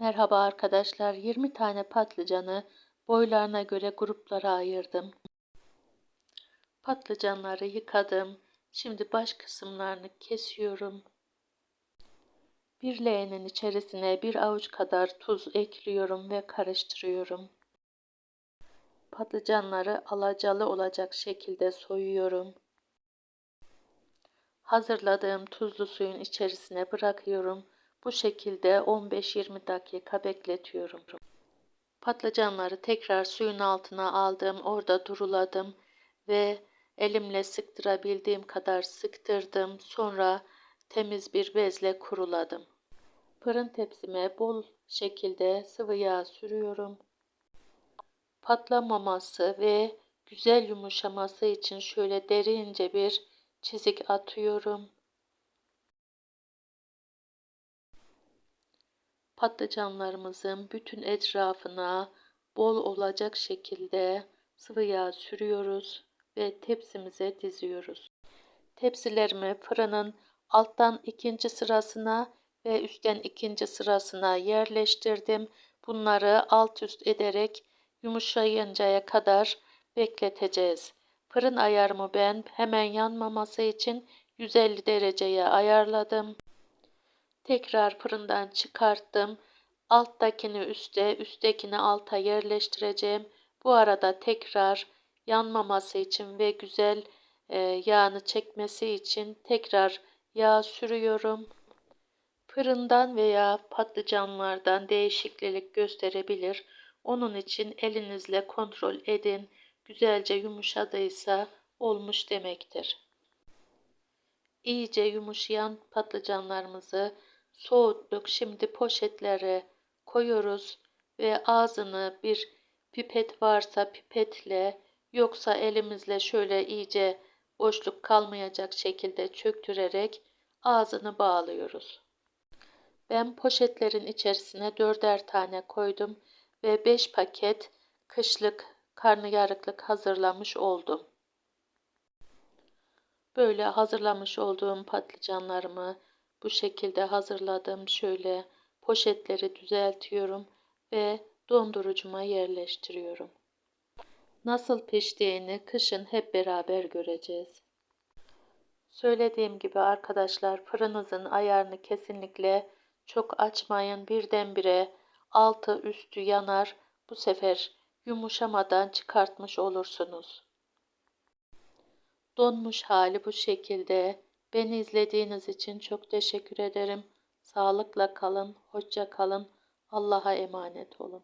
Merhaba arkadaşlar. 20 tane patlıcanı boylarına göre gruplara ayırdım. Patlıcanları yıkadım. Şimdi baş kısımlarını kesiyorum. Bir leğenin içerisine bir avuç kadar tuz ekliyorum ve karıştırıyorum. Patlıcanları alacalı olacak şekilde soyuyorum. Hazırladığım tuzlu suyun içerisine bırakıyorum. Bu şekilde 15-20 dakika bekletiyorum. Patlıcanları tekrar suyun altına aldım. Orada duruladım ve elimle sıktırabildiğim kadar sıktırdım. Sonra temiz bir bezle kuruladım. Fırın tepsime bol şekilde sıvı yağ sürüyorum. Patlamaması ve güzel yumuşaması için şöyle derince bir çizik atıyorum. Patlıcanlarımızın bütün etrafına bol olacak şekilde sıvı yağ sürüyoruz ve tepsimize diziyoruz. Tepsilerimi fırının alttan ikinci sırasına ve üstten ikinci sırasına yerleştirdim. Bunları alt üst ederek yumuşayıncaya kadar bekleteceğiz. Fırın ayarımı ben hemen yanmaması için 150 dereceye ayarladım. Tekrar fırından çıkarttım. Alttakini üste, üsttekini alta yerleştireceğim. Bu arada tekrar yanmaması için ve güzel e, yağını çekmesi için tekrar yağ sürüyorum. Fırından veya patlıcanlardan değişiklik gösterebilir. Onun için elinizle kontrol edin. Güzelce yumuşadıysa olmuş demektir. İyice yumuşayan patlıcanlarımızı soğuttuk. Şimdi poşetlere koyuyoruz ve ağzını bir pipet varsa pipetle yoksa elimizle şöyle iyice boşluk kalmayacak şekilde çöktürerek ağzını bağlıyoruz. Ben poşetlerin içerisine dörder tane koydum ve 5 paket kışlık karnıyarıklık hazırlamış oldum. Böyle hazırlamış olduğum patlıcanlarımı bu şekilde hazırladım. Şöyle poşetleri düzeltiyorum ve dondurucuma yerleştiriyorum. Nasıl piştiğini kışın hep beraber göreceğiz. Söylediğim gibi arkadaşlar fırınızın ayarını kesinlikle çok açmayın. Birdenbire altı üstü yanar. Bu sefer yumuşamadan çıkartmış olursunuz. Donmuş hali bu şekilde. Beni izlediğiniz için çok teşekkür ederim. Sağlıkla kalın, hoşça kalın. Allah'a emanet olun.